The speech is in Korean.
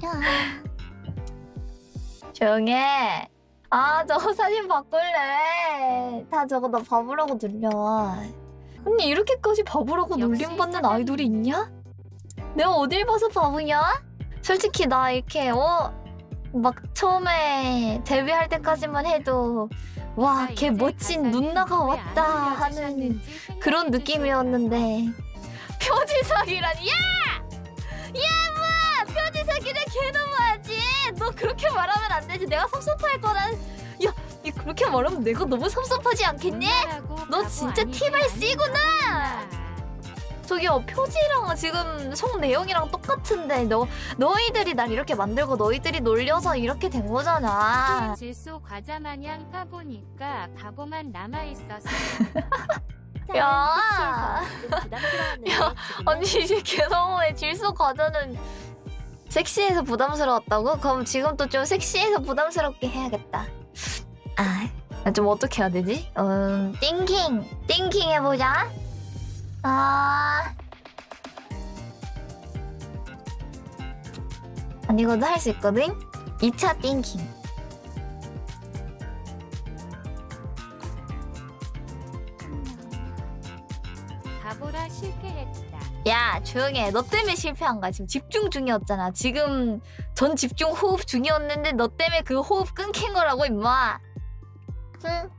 조용해. 아 저거 사진 바꿀래. 다 저거 나 바보라고 눌려. 언니 이렇게까지 바보라고 놀림 받는 사장님. 아이돌이 있냐? 내가 어딜 봐서 바보냐? 솔직히 나 이렇게 어? 막 처음에 데뷔할 때까지만 해도 와 아, 걔 멋진 왜 왔다 안 하는 그런 느낌이었는데 표지석이라니 야! 야 그렇게 말하면 안 되지 내가 섭섭할 거란 야 이 그렇게 말하면 내가 너무 섭섭하지 않겠니? 너 진짜 티발씨구나! 않았구나. 저기요 표지랑 지금 속 내용이랑 똑같은데 너 너희들이 날 이렇게 만들고 너희들이 놀려서 이렇게 된 거잖아 질소 과자 마냥 까보니까 바보만 남아 있어서 야. 야, 아니 이제 개너무해 질소 과자는 섹시해서 부담스러웠다고? 그럼 지금도 좀 섹시해서 부담스럽게 해야겠다 아, 좀 어떻게 해야 되지? 음, 띵킹 띵킹 해보자 아 아니 이거도 할 수 있거든? 2차 띵킹 바보라 실패했다. 야 조용해. 너 때문에 실패한 거야. 지금 집중 중이었잖아. 지금 전 집중 호흡 중이었는데 너 때문에 그 호흡 끊긴 거라고 임마. 응.